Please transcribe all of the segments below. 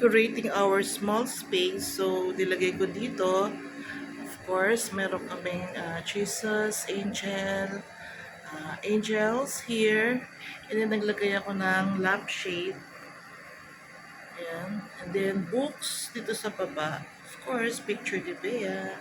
decorating our small space. So, nilagay ko dito. Of course, meron kaming uh, Jesus, angel, uh, angels here. And then, naglagay ako ng lampshade. Ayan. And then, books dito sa baba. Of course, picture ni Bea.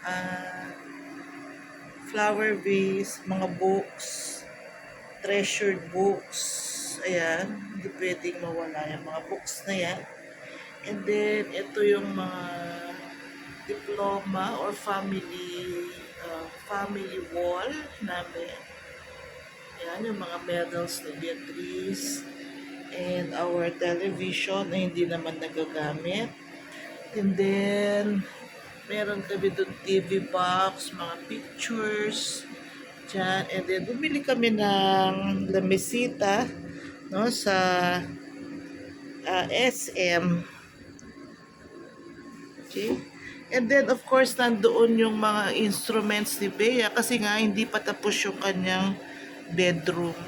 Uh, flower vase, mga books, treasured books. Ayan, hindi pwedeng mawala yung mga books na yan. And then, ito yung mga diploma or family uh, family wall namin. Ayan, yung mga medals ni Beatrice and our television na hindi naman nagagamit. And then, meron kami doon TV box, mga pictures, dyan. And then, bumili kami ng lamisita, no, sa ah, SM. Okay? And then, of course, nandoon yung mga instruments ni Bea kasi nga hindi pa tapos yung kanyang bedroom.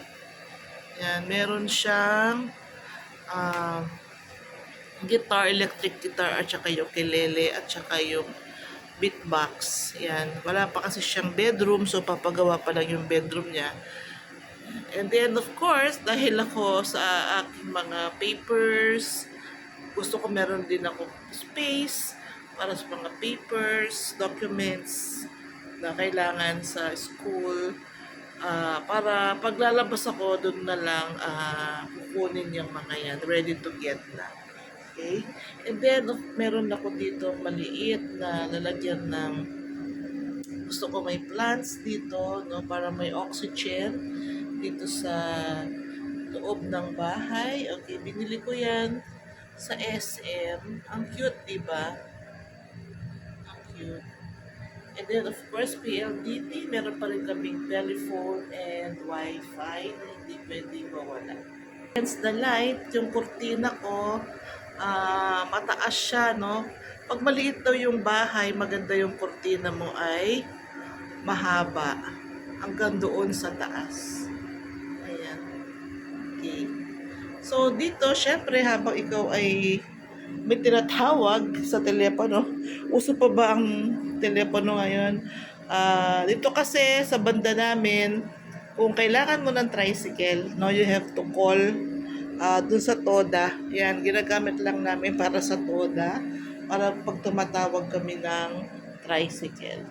Yan, meron siyang ah, guitar, electric guitar, at saka yung kelele, at saka yung beatbox. Yan. Wala pa kasi siyang bedroom, so papagawa pa lang yung bedroom niya. And then, of course, dahil ako sa aking mga papers, gusto ko meron din ako space para sa mga papers, documents na kailangan sa school. Ah, para paglalabas ako, doon na lang ah, kukunin yung mga yan. Ready to get na. Okay? And then, of, meron ako dito maliit na lalagyan ng gusto ko may plants dito, no, para may oxygen dito sa loob ng bahay. Okay, binili ko yan sa SM. Ang cute, di ba? Ang cute. And then, of course, PLDT. Meron pa rin kaming telephone and wifi na hindi pwedeng mawala. Against the light, yung kurtina ko, ah, mataas siya, no? Pag maliit daw yung bahay, maganda yung kurtina mo ay mahaba. Hanggang doon sa taas. Okay. So, dito, syempre, habang ikaw ay may tinatawag sa telepono, uso pa ba ang telepono ngayon? Ah, dito kasi, sa banda namin, kung kailangan mo ng tricycle, no, you have to call ah dun sa TODA. Yan, ginagamit lang namin para sa TODA, para pag tumatawag kami ng tricycle.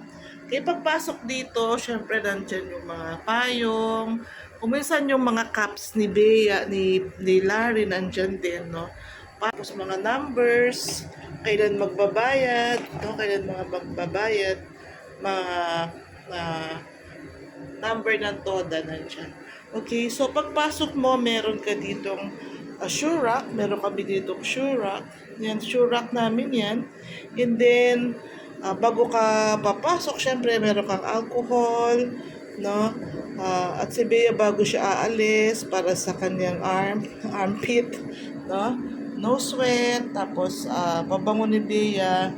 Kaya pagpasok dito, syempre nandyan yung mga payong, kuminsan yung mga caps ni Bea, ni, ni Larry, nandyan din, no? Tapos mga numbers, kailan magbabayad, no? kailan mga magbabayad, mga na number ng TODA nandyan. Okay, so pagpasok mo, meron ka ditong uh, Shurac, meron kami ditong Shurac. Yan, Shurac namin yan. And then, ah, bago ka papasok, syempre meron kang alcohol, no? Ah, at si Bea bago siya aalis para sa kanyang arm, armpit, no? No sweat, tapos ah, pabango ni Bea,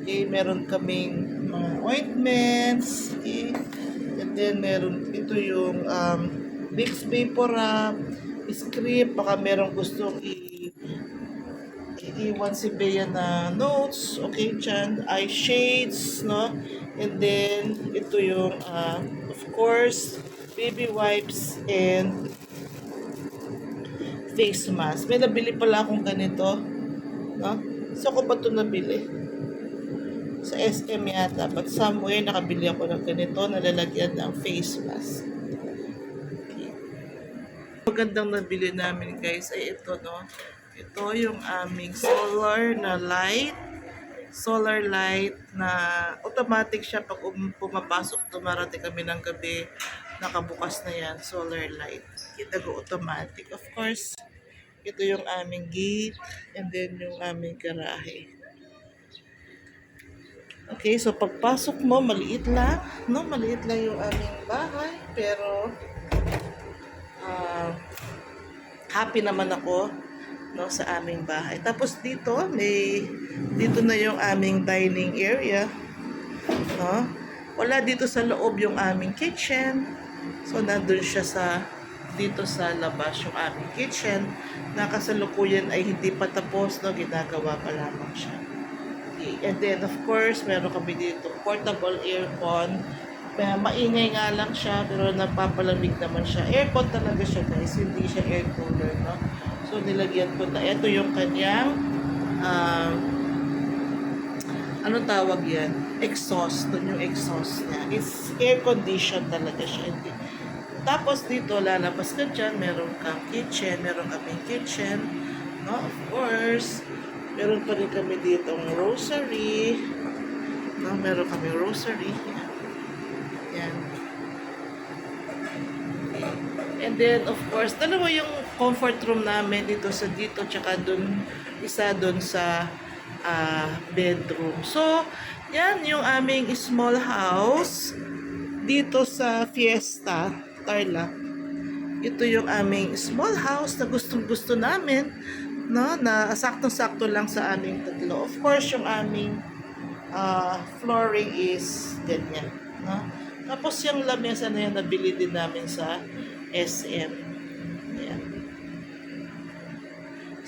okay, meron kaming mga ointments, okay? And then meron ito yung um, Vicks Vapor Rub, script, baka merong gustong i iiwan si Bea na notes, okay, dyan, eye shades, no? And then, ito yung, ah, of course, baby wipes and face mask. May nabili pala akong ganito, no? So, ko ba ito nabili? Sa SM yata, but somewhere nakabili ako ng ganito na lalagyan ng face mask. Okay. Magandang nabili namin guys ay ito, no? Ito yung aming solar na light. Solar light na automatic siya pag um, pumapasok, dumarating kami ng gabi, nakabukas na yan, solar light. Kita ko automatic. Of course, ito yung aming gate and then yung aming garahe. Okay, so pagpasok mo, maliit lang. No, maliit lang yung aming bahay. Pero, ah, happy naman ako no sa aming bahay. Tapos dito may dito na yung aming dining area. No? Wala dito sa loob yung aming kitchen. So nandun siya sa dito sa labas yung aming kitchen na kasalukuyan ay hindi pa tapos, no? ginagawa pa lamang siya. And then, of course, meron kami dito portable aircon. Maingay nga lang siya, pero napapalamig naman siya. Aircon talaga siya, guys. Hindi siya air cooler, no? So, nilagyan ko na. Ito yung kanyang, um, ano tawag yan? Exhaust. Doon yung exhaust niya. It's air conditioned talaga siya. Hindi. Tapos dito, lalabas ka dyan, meron kang kitchen, meron kaming kitchen. No, of course. Meron pa rin kami dito ng rosary. No, meron kami rosary. Yan. And then, of course, dalawa yung comfort room namin dito sa dito, tsaka dun, isa dun sa ah, bedroom. So, yan yung aming small house dito sa Fiesta, Tarlac. Ito yung aming small house na gustong gusto namin, no? Na saktong-sakto lang sa aming tatlo. Of course, yung aming ah, flooring is ganyan, no? Tapos yung lamesa na yan, nabili din namin sa SM.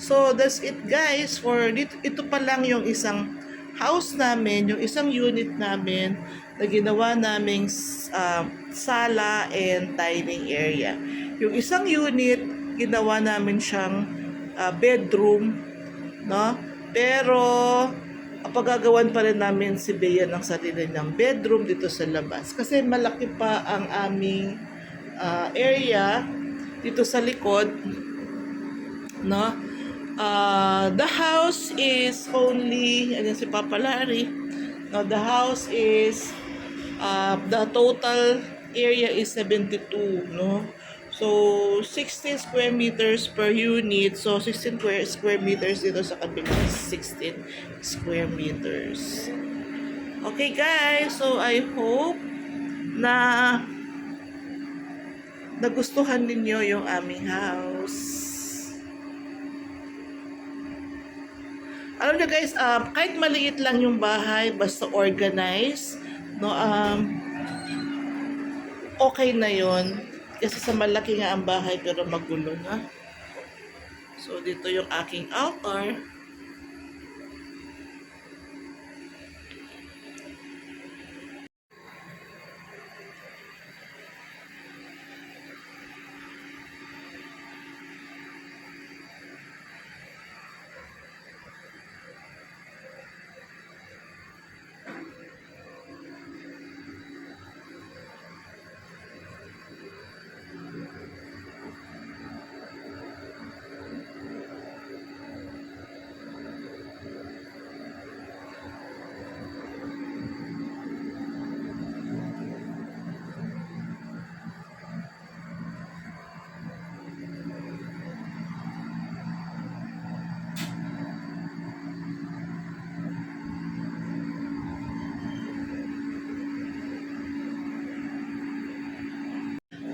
So, that's it guys. For dito, ito pa lang yung isang house namin, yung isang unit namin na ginawa naming uh, sala and dining area. Yung isang unit, ginawa namin siyang uh, bedroom, no? Pero, pagagawan pa rin namin si Bea ng sarili ng bedroom dito sa labas. Kasi malaki pa ang aming uh, area dito sa likod, no? Uh, the house is only, ano si Papa Larry, no, the house is, uh, the total area is 72, no? So, 16 square meters per unit. So, 16 square, square meters dito sa kabila is 16 square meters. Okay guys, so I hope na nagustuhan ninyo yung aming house. Alam niyo guys, um, kahit maliit lang yung bahay, basta organized, no, um, okay na yon Kasi sa malaki nga ang bahay pero magulo na. So, dito yung aking altar.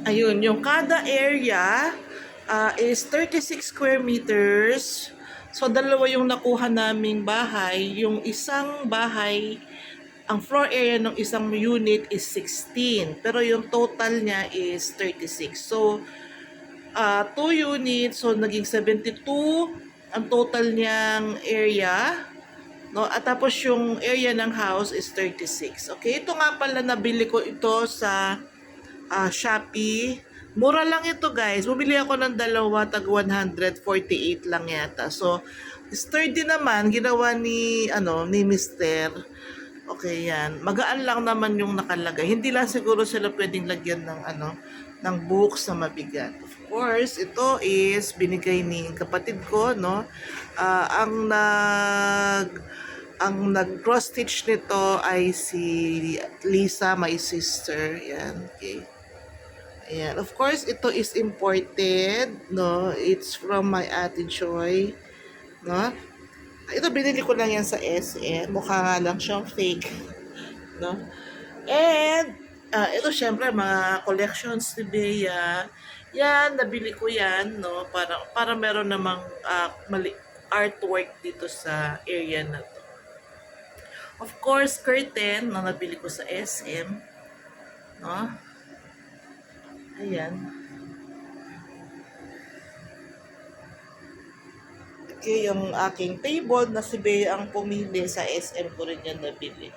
Ayun, yung kada area ah, is 36 square meters. So, dalawa yung nakuha naming bahay. Yung isang bahay, ang floor area ng isang unit is 16. Pero yung total niya is 36. So, ah two units, so naging 72 ang total niyang area. No, at tapos yung area ng house is 36. Okay, ito nga pala nabili ko ito sa ah, Shopee. Mura lang ito guys. Bumili ako ng dalawa, tag 148 lang yata. So, sturdy naman, ginawa ni, ano, ni Mister. Okay, yan. Magaan lang naman yung nakalagay. Hindi lang siguro sila pwedeng lagyan ng, ano, ng books na mabigat. Of course, ito is binigay ni kapatid ko, no? Ah, ang nag ang nag cross stitch nito ay si Lisa, my sister. Yan, okay. Ayan. Of course, ito is imported, no? It's from my Ate Joy, no? Ito, binili ko lang yan sa SM. Mukha nga lang siyang fake, no? And, ah, ito syempre, mga collections ni Bea. Yan, nabili ko yan, no? Para, para meron namang ah, mali, artwork dito sa area na to. Of course, curtain na nabili ko sa SM, no? Ayan. Okay, yung aking table na si Bea ang pumili sa SM ko rin yan nabili.